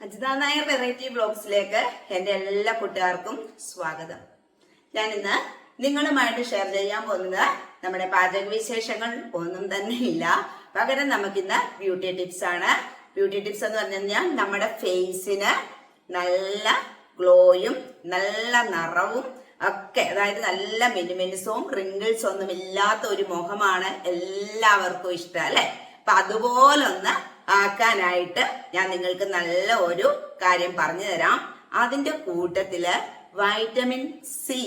Ajitha Nair variety ബ്ലോഗ്സിലേക്ക് എന്റെ എല്ലാ കൂട്ടുകാർക്കും സ്വാഗതം. ഞാൻ ഇന്ന് നിങ്ങളുമായിട്ട് ഷെയർ ചെയ്യാൻ പോകുന്നത് നമ്മുടെ പാചക വിശേഷങ്ങൾ ഒന്നും തന്നെ ഇല്ല പകരം നമുക്കിന്ന് ബ്യൂട്ടി ടിപ്സ് ആണ്. ബ്യൂട്ടി ടിപ്സ് എന്ന് പറഞ്ഞു കഴിഞ്ഞാൽ നമ്മുടെ ഫേസിന് നല്ല ഗ്ലോയും നല്ല നിറവും ഒക്കെ അതായത് നല്ല മിനുമിനുസവും റിങ്കിൾസ് ഒന്നും ഇല്ലാത്ത ഒരു മുഖമാണ് എല്ലാവർക്കും ഇഷ്ടം അല്ലെ? അപ്പൊ അതുപോലൊന്ന് ആക്കാനായിട്ട് ഞാൻ നിങ്ങൾക്ക് നല്ല ഒരു കാര്യം പറഞ്ഞു തരാം. അതിന്റെ കൂട്ടത്തിൽ വൈറ്റമിൻ സി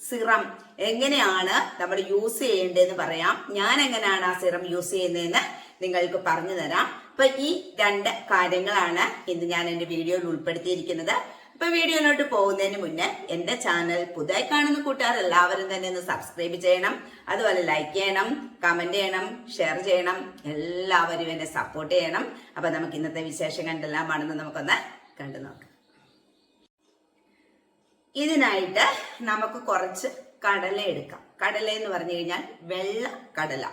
സിറം എങ്ങനെയാണ് നമ്മൾ യൂസ് ചെയ്യേണ്ടതെന്ന് പറയാം. ഞാൻ എങ്ങനെയാണ് ആ സിറം യൂസ് ചെയ്യുന്നതെന്ന് നിങ്ങൾക്ക് പറഞ്ഞു തരാം. അപ്പൊ ഈ രണ്ട് കാര്യങ്ങളാണ് ഇന്ന് ഞാൻ എന്റെ വീഡിയോയിൽ ഉൾപ്പെടുത്തിയിരിക്കുന്നത്. അപ്പൊ വീഡിയോയിലോട്ട് പോകുന്നതിന് മുന്നേ എന്റെ ചാനൽ പുതുതായി കാണുന്ന കൂട്ടുകാർ എല്ലാവരും തന്നെ ഒന്ന് സബ്സ്ക്രൈബ് ചെയ്യണം. അതുപോലെ ലൈക്ക് ചെയ്യണം കമന്റ് ചെയ്യണം ഷെയർ ചെയ്യണം. എല്ലാവരും എന്നെ സപ്പോർട്ട് ചെയ്യണം. അപ്പൊ നമുക്ക് ഇന്നത്തെ വിശേഷം കണ്ടെല്ലാമാണെന്ന് നമുക്കൊന്ന് കണ്ടു നോക്കാം. ഇതിനായിട്ട് നമുക്ക് കുറച്ച് കടല എടുക്കാം. കടല എന്ന് പറഞ്ഞു കഴിഞ്ഞാൽ വെള്ള കടല.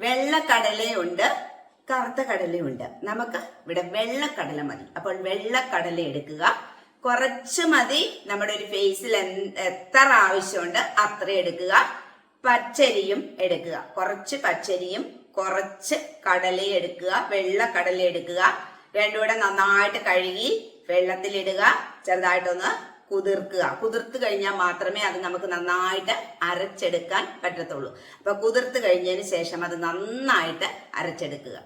വെള്ള കടലയുണ്ട് കറുത്ത കടലയുണ്ട്. നമുക്ക് ഇവിടെ വെള്ളക്കടല മതി. അപ്പോൾ വെള്ളക്കടല എടുക്കുക. കുറച്ച് മതി. നമ്മുടെ ഒരു ഫേസിൽ എത്ര ആവശ്യമുണ്ട് അത്ര എടുക്കുക. പച്ചരിയും എടുക്കുക. കുറച്ച് പച്ചരിയും കുറച്ച് കടലയും എടുക്കുക. വെള്ള കടല എടുക്കുക. രണ്ടും കൂടെ നന്നായിട്ട് കഴുകി വെള്ളത്തിലിടുക ചെറുതായിട്ടൊന്ന് കുതിർക്കുക. കുതിർത്ത് കഴിഞ്ഞാൽ മാത്രമേ അത് നമുക്ക് നന്നായിട്ട് അരച്ചെടുക്കാൻ പറ്റത്തുള്ളൂ. അപ്പൊ കുതിർത്ത് കഴിഞ്ഞതിന് ശേഷം അത് നന്നായിട്ട് അരച്ചെടുക്കുക.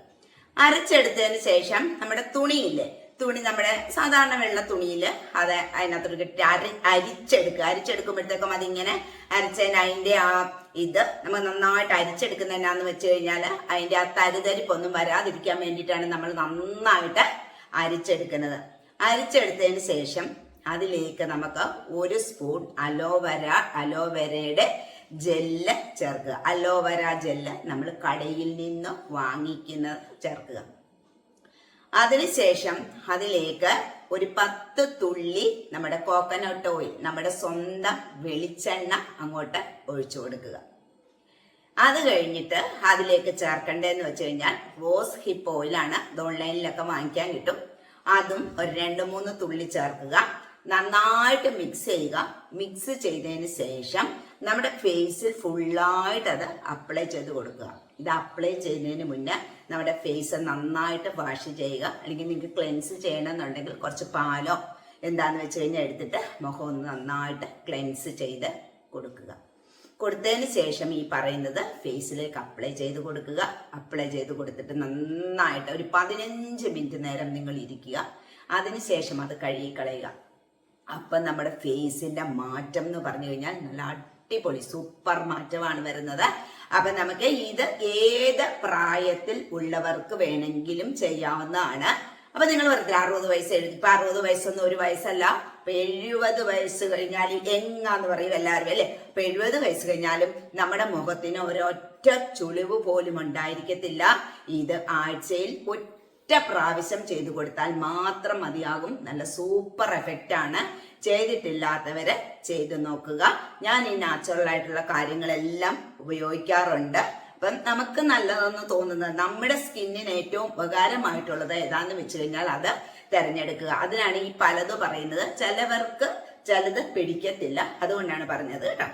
അരച്ചെടുത്തതിന് ശേഷം നമ്മുടെ തുണിയില്ലേ? തുണി നമ്മുടെ സാധാരണ വെള്ള തുണിയിൽ അത് അതിനകത്തോട്ട് കിട്ടി അരി അരിച്ചെടുക്കുക. അരിച്ചെടുക്കുമ്പോഴത്തേക്കും അതിങ്ങനെ അരച്ചതിന് അതിന്റെ ആ ഇത് നമ്മൾ നന്നായിട്ട് അരിച്ചെടുക്കുന്ന എന്നാന്ന് വെച്ച് കഴിഞ്ഞാൽ അതിന്റെ ആ തരിതരിപ്പൊന്നും വരാതിരിക്കാൻ വേണ്ടിയിട്ടാണ് നമ്മൾ നന്നായിട്ട് അരിച്ചെടുക്കുന്നത്. അരിച്ചെടുത്തതിന് ശേഷം അതിലേക്ക് നമുക്ക് ഒരു സ്പൂൺ അലോവര അലോവരയുടെ ജെല്ല് ചേർക്കുക. അലോവര ജെല്ല് നമ്മൾ കടയിൽ നിന്ന് വാങ്ങിക്കുന്നത് ചേർക്കുക. അതിനുശേഷം അതിലേക്ക് ഒരു പത്ത് തുള്ളി നമ്മുടെ കോക്കനട്ട് ഓയിൽ നമ്മുടെ സ്വന്തം വെളിച്ചെണ്ണ അങ്ങോട്ട് ഒഴിച്ചു കൊടുക്കുക. അത് കഴിഞ്ഞിട്ട് അതിലേക്ക് ചേർക്കേണ്ടതെന്ന് വെച്ച് കഴിഞ്ഞാൽ റോസ് ഹിപ്പ് ഓയിലാണ് ഇത് ഓൺലൈനിലൊക്കെ വാങ്ങിക്കാൻ കിട്ടും. അതും ഒരു രണ്ട് മൂന്ന് തുള്ളി ചേർക്കുക. നന്നായിട്ട് മിക്സ് ചെയ്യുക. മിക്സ് ചെയ്തതിന് ശേഷം നമ്മുടെ ഫേസിൽ ഫുള്ളായിട്ട് അത് അപ്ലൈ ചെയ്ത് കൊടുക്കുക. ഇത് അപ്ലൈ ചെയ്യുന്നതിന് മുന്നേ നമ്മുടെ ഫേസ് നന്നായിട്ട് വാഷ് ചെയ്യുക. അല്ലെങ്കിൽ നിങ്ങൾക്ക് ക്ലെൻസ് ചെയ്യണമെന്നുണ്ടെങ്കിൽ കുറച്ച് പാലോ എന്താന്ന് വെച്ച് കഴിഞ്ഞാൽ എടുത്തിട്ട് മുഖം ഒന്ന് നന്നായിട്ട് ക്ലെൻസ് ചെയ്ത് കൊടുക്കുക. കൊടുത്തതിന് ശേഷം ഈ പറയുന്നത് ഫേസിലേക്ക് അപ്ലൈ ചെയ്ത് കൊടുക്കുക. അപ്ലൈ ചെയ്ത് കൊടുത്തിട്ട് നന്നായിട്ട് ഒരു പതിനഞ്ച് മിനിറ്റ് നേരം നിങ്ങൾ ഇരിക്കുക. അതിനുശേഷം അത് കഴുകിക്കളയുക. അപ്പം നമ്മുടെ ഫേസിന്റെ മാറ്റം എന്ന് പറഞ്ഞു കഴിഞ്ഞാൽ നല്ല അടിപൊളി സൂപ്പർ മാറ്റമാണ് വരുന്നത്. അപ്പൊ നമുക്ക് ഇത് ഏത് പ്രായത്തിൽ ഉള്ളവർക്ക് വേണമെങ്കിലും ചെയ്യാവുന്നതാണ്. അപ്പൊ നിങ്ങൾ പറഞ്ഞില്ല അറുപത് വയസ്സ് എഴുതി ഇപ്പൊ അറുപത് വയസ്സൊന്നും ഒരു വയസ്സല്ല. അപ്പൊ എഴുപത് വയസ്സ് കഴിഞ്ഞാൽ എങ്ങാന്ന് പറയും എല്ലാവരും അല്ലെ? അപ്പൊ എഴുപത് വയസ്സ് കഴിഞ്ഞാലും നമ്മുടെ മുഖത്തിന് ഒരൊറ്റ ചുളിവ് പോലും ഉണ്ടായിരിക്കത്തില്ല. ഇത് ആഴ്ചയിൽ ഒറ്റ പ്രാവശ്യം ചെയ്തു കൊടുത്താൽ മാത്രം മതിയാകും. നല്ല സൂപ്പർ എഫക്റ്റ് ആണ്. ചെയ്തിട്ടില്ലാത്തവരെ ചെയ്തു നോക്കുക. ഞാൻ ഈ നാച്ചുറൽ ആയിട്ടുള്ള കാര്യങ്ങളെല്ലാം ഉപയോഗിക്കാറുണ്ട്. അപ്പം നമുക്ക് നല്ലതെന്ന് തോന്നുന്നത് നമ്മുടെ സ്കിന്നിന് ഏറ്റവും ഉപകാരമായിട്ടുള്ളത് ഏതാന്ന് വെച്ച് കഴിഞ്ഞാൽ അത് തിരഞ്ഞെടുക്കുക. അതിനാണ് ഈ പലത് പറയുന്നത്. ചിലവർക്ക് ചിലത് പിടിക്കത്തില്ല. അതുകൊണ്ടാണ് പറഞ്ഞത് കേട്ടോ.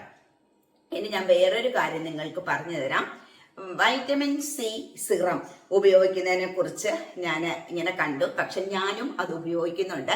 ഇനി ഞാൻ വേറൊരു കാര്യം നിങ്ങൾക്ക് പറഞ്ഞു തരാം വൈറ്റമിൻ സി സിറം ഉപയോഗിക്കുന്നതിനെ കുറിച്ച് ഞാൻ ഇങ്ങനെ കണ്ടു. പക്ഷെ ഞാനും അത് ഉപയോഗിക്കുന്നുണ്ട്.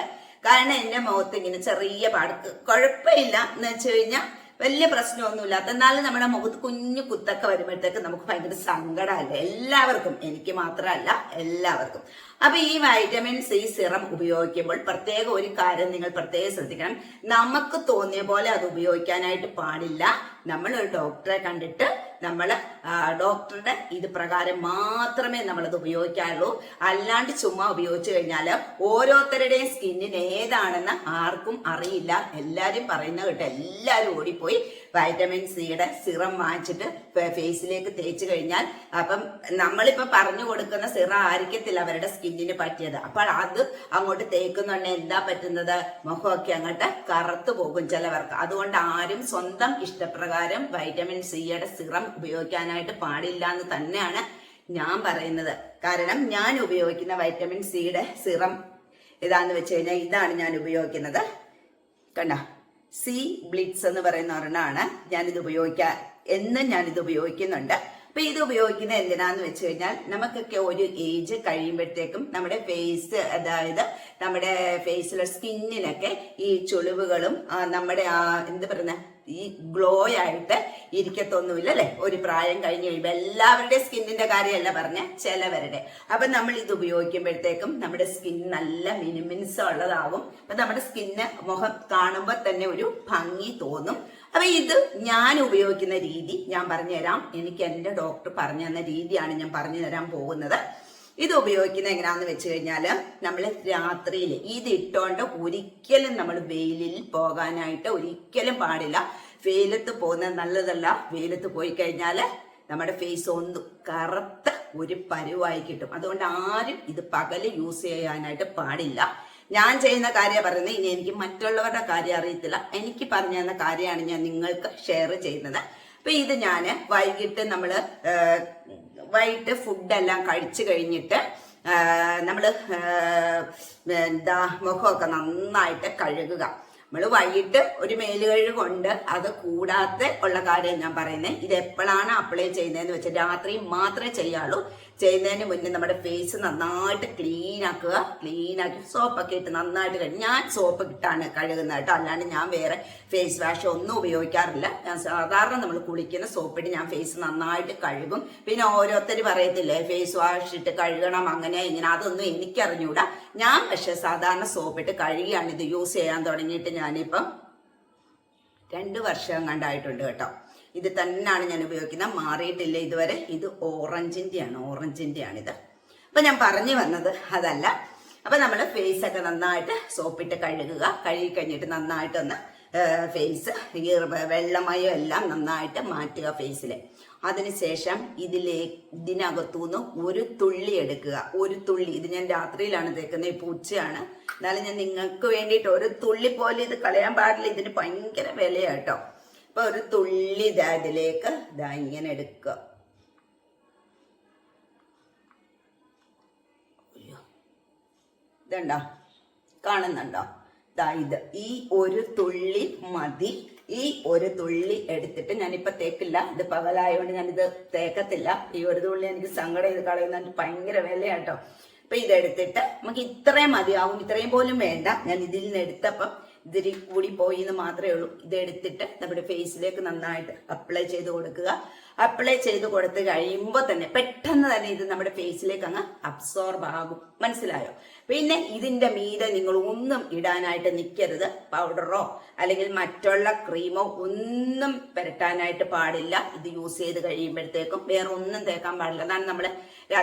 കാരണം എന്റെ മുഖത്ത് ഇങ്ങനെ ചെറിയ പാട്. കുഴപ്പമില്ല. എന്ന് വെച്ച് കഴിഞ്ഞാൽ വലിയ പ്രശ്നമൊന്നുമില്ലാത്ത. എന്നാലും നമ്മുടെ മുഖത്ത് കുഞ്ഞു കുത്തൊക്കെ വരുമ്പോഴത്തേക്ക് നമുക്ക് ഭയങ്കര സങ്കടമല്ലേ? എല്ലാവർക്കും. എനിക്ക് മാത്രമല്ല എല്ലാവർക്കും. അപ്പൊ ഈ വൈറ്റമിൻ സി സിറം ഉപയോഗിക്കുമ്പോൾ പ്രത്യേക ഒരു കാര്യം നിങ്ങൾ പ്രത്യേകം ശ്രദ്ധിക്കണം. നമുക്ക് തോന്നിയ പോലെ അത് ഉപയോഗിക്കാനായിട്ട് പാടില്ല. നമ്മൾ ഒരു ഡോക്ടറെ കണ്ടിട്ട് നമ്മൾ ഡോക്ടറുടെ ഇത് പ്രകാരം മാത്രമേ നമ്മളത് ഉപയോഗിക്കാറുള്ളൂ. അല്ലാണ്ട് ചുമ്മാ ഉപയോഗിച്ചു കഴിഞ്ഞാൽ ഓരോരുത്തരുടെയും സ്കിന്നിന് ഏതാണെന്ന് ആർക്കും അറിയില്ല. എല്ലാവരും പറയുന്ന കേട്ട് എല്ലാവരും ഓടിപ്പോയി. വൈറ്റമിൻ സിയുടെ സിറം വാങ്ങിച്ചിട്ട് ഫേസിലേക്ക് തേച്ച് കഴിഞ്ഞാൽ അപ്പം നമ്മളിപ്പോ പറഞ്ഞു കൊടുക്കുന്ന സിറം ആയിരിക്കത്തില്ല അവരുടെ സ്കിന്നിന് പറ്റിയത്. അപ്പോൾ അത് അങ്ങോട്ട് തേക്കുന്നുണ്ടെങ്കിൽ എന്താ പറ്റുന്നത്? മുഖമൊക്കെ അങ്ങോട്ട് കറുത്തു പോകും ചിലവർക്ക്. അതുകൊണ്ട് ആരും സ്വന്തം ഇഷ്ടപ്രകാരം വൈറ്റമിൻ സിയുടെ സിറം ഉപയോഗിക്കാനായിട്ട് പാടില്ല എന്ന് തന്നെയാണ് ഞാൻ പറയുന്നത്. കാരണം ഞാൻ ഉപയോഗിക്കുന്ന വൈറ്റമിൻ സിയുടെ സിറം ഇതാന്ന് വെച്ച് കഴിഞ്ഞാൽ ഇതാണ് ഞാൻ ഉപയോഗിക്കുന്നത്. കണ്ട? സി ബ്ലിറ്റ്സ് എന്ന് പറയുന്ന ഒരെണ്ണമാണ് ഞാനിത് ഉപയോഗിക്കാൻ എന്നും ഞാനിത് ഉപയോഗിക്കുന്നുണ്ട്. അപ്പൊ ഇത് ഉപയോഗിക്കുന്നത് എന്തിനാന്ന് വെച്ച് കഴിഞ്ഞാൽ നമുക്കൊക്കെ ഒരു ഏജ് കഴിയുമ്പോഴത്തേക്കും നമ്മുടെ ഫേസ് അതായത് നമ്മുടെ ഫേസിലെ സ്കിന്നിനൊക്കെ ഈ ചുളിവുകളും നമ്മുടെ ആ എന്ത് പറയുന്ന ഈ ഗ്ലോ ആയിട്ട് ഇരിക്കത്തൊന്നുമില്ല അല്ലെ? ഒരു പ്രായം കഴിഞ്ഞ് കഴിയുമ്പോൾ എല്ലാവരുടെയും സ്കിന്നിന്റെ കാര്യമല്ല പറഞ്ഞ ചിലവരുടെ. അപ്പൊ നമ്മൾ ഇത് ഉപയോഗിക്കുമ്പോഴത്തേക്കും നമ്മുടെ സ്കിൻ നല്ല മിനിമിൻസ് ഉള്ളതാകും അപ്പൊ നമ്മുടെ സ്കിന്ന് മുഖം കാണുമ്പോൾ തന്നെ ഒരു ഭംഗി തോന്നും. അപ്പൊ ഇത് ഞാൻ ഉപയോഗിക്കുന്ന രീതി ഞാൻ പറഞ്ഞുതരാം. എനിക്ക് എന്റെ ഡോക്ടർ പറഞ്ഞു തന്ന രീതിയാണ് ഞാൻ പറഞ്ഞു തരാൻ പോകുന്നത്. ഇത് ഉപയോഗിക്കുന്ന എങ്ങനെയാന്ന് വെച്ച് കഴിഞ്ഞാൽ നമ്മൾ രാത്രിയിൽ ഇത് ഇട്ടോണ്ട് ഒരിക്കലും നമ്മൾ വെയിലിൽ പോകാനായിട്ട് ഒരിക്കലും പാടില്ല. വെയിലത്ത് പോകുന്നത് നല്ലതല്ല. വെയിലത്ത് പോയി കഴിഞ്ഞാൽ നമ്മുടെ ഫേസ് ഒന്ന് കറുത്ത ഒരു പരുവായി കിട്ടും. അതുകൊണ്ട് ആരും ഇത് പകൽ യൂസ് ചെയ്യാനായിട്ട് പാടില്ല. ഞാൻ ചെയ്യുന്ന കാര്യം പറയുന്നത്. ഇനി എനിക്ക് മറ്റുള്ളവരുടെ കാര്യം അറിയത്തില്ല. എനിക്ക് പറഞ്ഞു തന്ന കാര്യമാണ് ഞാൻ നിങ്ങൾക്ക് ഷെയർ ചെയ്യുന്നത്. അപ്പൊ ഇത് ഞാൻ വൈകിട്ട് നമ്മൾ വൈകിട്ട് ഫുഡെല്ലാം കഴിച്ചു കഴിഞ്ഞിട്ട് നമ്മൾ എന്താ മുഖമൊക്കെ നന്നായിട്ട് കഴുകുക. നമ്മൾ വൈകിട്ട് ഒരു മേലുകഴുക് കൊണ്ട് അത് കൂടാതെ ഉള്ള കാര്യം ഞാൻ പറയുന്നത് ഇത് എപ്പോഴാണ് അപ്ലൈ ചെയ്യുന്നതെന്ന് വെച്ചാൽ രാത്രി മാത്രമേ ചെയ്യാവുള്ളൂ ചെയ്യുന്നതിന് മുന്നേ നമ്മുടെ ഫേസ് നന്നായിട്ട് ക്ലീൻ ആക്കുക. ക്ലീൻ ആക്കി സോപ്പൊക്കെ ഇട്ട് നന്നായിട്ട് കഴുകും. ഞാൻ സോപ്പ് ഇട്ടാണ് കഴുകുന്നത് കേട്ടോ. അല്ലാണ്ട് ഞാൻ വേറെ ഫേസ് വാഷ് ഒന്നും ഉപയോഗിക്കാറില്ല. ഞാൻ സാധാരണ നമ്മൾ കുളിക്കുന്ന സോപ്പിട്ട് ഞാൻ ഫേസ് നന്നായിട്ട് കഴുകും. പിന്നെ ഓരോരുത്തർ പറയത്തില്ലേ ഫേസ് വാഷ് ഇട്ട് കഴുകണം അങ്ങനെ ഇങ്ങനെ. അതൊന്നും എനിക്കറിഞ്ഞൂടാ. ഞാൻ പക്ഷെ സാധാരണ സോപ്പിട്ട് കഴുകിയാണ് ഇത് യൂസ് ചെയ്യാൻ തുടങ്ങിയിട്ട് ഞാനിപ്പം രണ്ട് വർഷം കണ്ടായിട്ടുണ്ട് കേട്ടോ. ഇത് തന്നെയാണ് ഞാൻ ഉപയോഗിക്കുന്നത് മാറിയിട്ടില്ല ഇതുവരെ. ഇത് ഓറഞ്ചിന്റെയാണ് ഓറഞ്ചിന്റെയാണിത്. അപ്പം ഞാൻ പറഞ്ഞു വന്നത് അതല്ല. അപ്പം നമ്മൾ ഫേസ് ഒക്കെ നന്നായിട്ട് സോപ്പിട്ട് കഴുകുക. കഴുകി കഴിഞ്ഞിട്ട് നന്നായിട്ടൊന്ന് ഫേസ് ഈ വെള്ളമയം എല്ലാം നന്നായിട്ട് മാറ്റുക ഫേസിൽ അതിനുശേഷം ഇതിലേ ഇതിനകത്തുനിന്ന് ഒരു തുള്ളി എടുക്കുക. ഒരു തുള്ളി. ഇത് ഞാൻ രാത്രിയിലാണ് തേക്കുന്നത്. ഇപ്പോൾ ഉച്ചയാണ്. എന്നാലും ഞാൻ നിങ്ങൾക്ക് വേണ്ടിയിട്ട് ഒരു തുള്ളി പോലെ ഇത് കളയാൻ പാടില്ല. ഇതിന് ഭയങ്കര വിലയാട്ടോ. അപ്പൊ ഒരു തുള്ളി ഇതാ ഇതിലേക്ക് ഇതാ ഇങ്ങനെ എടുക്കുക. ഇതുണ്ടോ? കാണുന്നുണ്ടോ? ഇത് ഈ ഒരു തുള്ളി മതി. ഈ ഒരു തുള്ളി എടുത്തിട്ട് ഞാനിപ്പോ തേക്കില്ല. ഇത് പകലായതുകൊണ്ട് ഞാനിത് തേക്കത്തില്ല. ഈ ഒരു തുള്ളി എനിക്ക് സങ്കടം ഇത് കളയുന്ന ഭയങ്കര വിലയാട്ടോ. അപ്പൊ ഇതെടുത്തിട്ട് നമുക്ക് ഇത്രയും മതിയാവും. ഇത്രയും പോലും വേണ്ട. ഞാൻ ഇതിൽ നിന്ന് എടുത്തപ്പം ഇതിരി കൂടി പോയി എന്ന് മാത്രമേ ഉള്ളൂ. ഇതെടുത്തിട്ട് നമ്മുടെ ഫേസിലേക്ക് നന്നായിട്ട് അപ്ലൈ ചെയ്ത് കൊടുക്കുക. അപ്ലൈ ചെയ്ത് കൊടുത്ത് കഴിയുമ്പോൾ തന്നെ പെട്ടെന്ന് തന്നെ ഇത് നമ്മുടെ ഫേസിലേക്ക് അങ്ങ് അബ്സോർബ് ആകും. മനസ്സിലായോ? പിന്നെ ഇതിന്റെ മീതെ നിങ്ങൾ ഒന്നും ഇടാനായിട്ട് നിൽക്കരുത് പൗഡറോ അല്ലെങ്കിൽ മറ്റുള്ള ക്രീമോ ഒന്നും പുരട്ടാനായിട്ട് പാടില്ല. ഇത് യൂസ് ചെയ്ത് കഴിയുമ്പോഴത്തേക്കും വേറെ ഒന്നും തേക്കാൻ പാടില്ല. അതാണ് നമ്മുടെ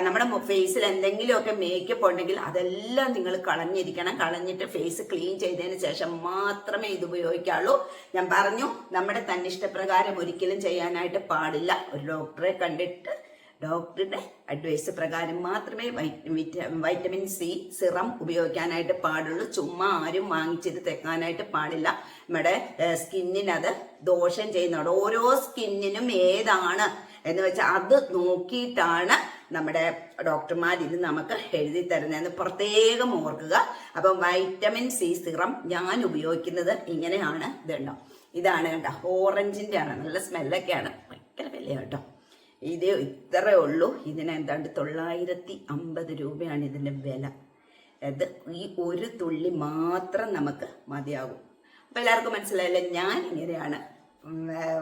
നമ്മുടെ ഫേസിൽ എന്തെങ്കിലുമൊക്കെ മേക്കപ്പ് ഉണ്ടെങ്കിൽ അതെല്ലാം നിങ്ങൾ കളഞ്ഞിരിക്കണം. കളഞ്ഞിട്ട് ഫേസ് ക്ലീൻ ചെയ്തതിന് ശേഷം മാത്രമേ ഇത് ഉപയോഗിക്കാവുള്ളൂ. ഞാൻ പറഞ്ഞു നമ്മുടെ തന്നിഷ്ടപ്രകാരം ഒരിക്കലും ചെയ്യാനായിട്ട് പാടില്ല. ഒരു ഡോക്ടറെ കണ്ടിട്ട് ഡോക്ടറുടെ അഡ്വൈസ് പ്രകാരം മാത്രമേ വൈറ്റ- വൈറ്റമിൻ സി സിറം ഉപയോഗിക്കാനായിട്ട് പാടുള്ളൂ. ചുമ്മാ ആരും വാങ്ങിച്ചിട്ട് തെക്കാനായിട്ട് പാടില്ല. നമ്മുടെ സ്കിന്നിനത് ദോഷം ചെയ്യുന്നുണ്ട് ഓരോ സ്കിന്നിനും ഏതാണ് എന്ന് വെച്ചാൽ അത് നോക്കിയിട്ടാണ് നമ്മുടെ ഡോക്ടർമാർ ഇത് നമുക്ക് എഴുതി തരുന്നതെന്ന് പ്രത്യേകം ഓർക്കുക. അപ്പം വൈറ്റമിൻ സി സിറം ഞാൻ ഉപയോഗിക്കുന്നത് ഇങ്ങനെയാണ്. ഇതുണ്ടോ? ഇതാണ് കേട്ടോ ഓറഞ്ചിന്റെ ആണ് നല്ല സ്മെല്ലൊക്കെയാണ് ഇത് ഇത്രേ ഉള്ളൂ. ഇതിന് എന്താണ്ട് തൊള്ളായിരത്തി അമ്പത് രൂപയാണ് ഇതിന്റെ വില. അത് ഈ ഒരു തുള്ളി മാത്രം നമുക്ക് മതിയാകും. അപ്പം എല്ലാവർക്കും മനസ്സിലായില്ല? ഞാൻ ഇങ്ങനെയാണ്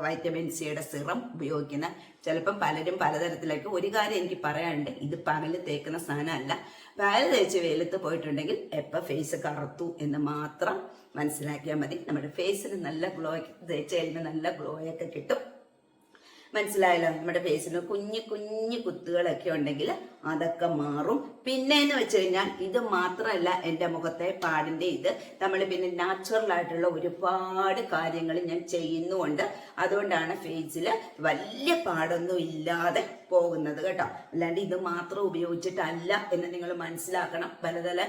വൈറ്റമിൻ സിയുടെ സിറം ഉപയോഗിക്കുന്നത്. ചിലപ്പം പലരും പലതരത്തിലേക്ക് ഒരു കാര്യം എനിക്ക് പറയാനുണ്ട്. ഇത് പകൽ തേക്കുന്ന സാധനമല്ല. പകൽ തേച്ച് വെയിലത്ത് പോയിട്ടുണ്ടെങ്കിൽ എപ്പോൾ ഫേസ് കറുത്തു എന്ന് മാത്രം മനസ്സിലാക്കിയാൽ മതി. നമ്മുടെ ഫേസിന് നല്ല ഗ്ലോ തേച്ച് നല്ല ഗ്ലോയൊക്കെ കിട്ടും. മനസ്സിലായല്ലോ? നമ്മുടെ ഫേസിന് കുഞ്ഞു കുഞ്ഞു കുത്തുകളൊക്കെ ഉണ്ടെങ്കിൽ അതൊക്കെ മാറും. പിന്നെ എന്ന് വെച്ച് കഴിഞ്ഞാൽ ഇത് മാത്രമല്ല എന്റെ മുഖത്തെ പാടിന്റെ ഇത്. നമ്മൾ പിന്നെ നാച്ചുറൽ ആയിട്ടുള്ള ഒരുപാട് കാര്യങ്ങൾ ഞാൻ ചെയ്യുന്നുമുണ്ട്. അതുകൊണ്ടാണ് ഫേസിൽ വലിയ പാടൊന്നും ഇല്ലാതെ പോകുന്നത് കേട്ടോ. അല്ലാണ്ട് ഇത് മാത്രം ഉപയോഗിച്ചിട്ടല്ല എന്ന് നിങ്ങൾ മനസ്സിലാക്കണം. പലതല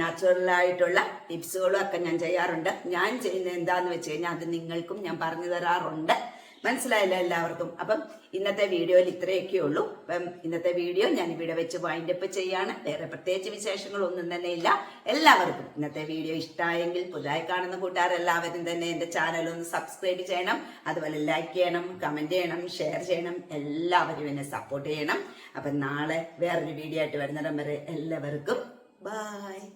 നാച്ചുറൽ ആയിട്ടുള്ള ടിപ്സുകളും ഒക്കെ ഞാൻ ചെയ്യാറുണ്ട്. ഞാൻ ചെയ്യുന്നത് എന്താന്ന് വെച്ച് കഴിഞ്ഞാൽ അത് നിങ്ങൾക്കും ഞാൻ പറഞ്ഞു തരാറുണ്ട്. മനസ്സിലായല്ലോ എല്ലാവർക്കും. അപ്പം ഇന്നത്തെ വീഡിയോയിൽ ഇത്രയൊക്കെ ഉള്ളൂ. അപ്പം ഇന്നത്തെ വീഡിയോ ഞാൻ ഇവിടെ വെച്ച് വൈൻഡ് വൈൻഡപ്പ് ചെയ്യാണ്. വേറെ പ്രത്യേകിച്ച് വിശേഷങ്ങളൊന്നും തന്നെ ഇല്ല. എല്ലാവർക്കും ഇന്നത്തെ വീഡിയോ ഇഷ്ടമായെങ്കിൽ പുതുതായി കാണുന്ന കൂട്ടുകാർ എല്ലാവരും തന്നെ എന്റെ ചാനൽ ഒന്ന് സബ്സ്ക്രൈബ് ചെയ്യണം. അതുപോലെ ലൈക്ക് ചെയ്യണം കമന്റ് ചെയ്യണം ഷെയർ ചെയ്യണം. എല്ലാവരും എന്നെ സപ്പോർട്ട് ചെയ്യണം. അപ്പം നാളെ വേറൊരു വീഡിയോ ആയിട്ട് വരുന്നിടം വരെ എല്ലാവർക്കും ബായ്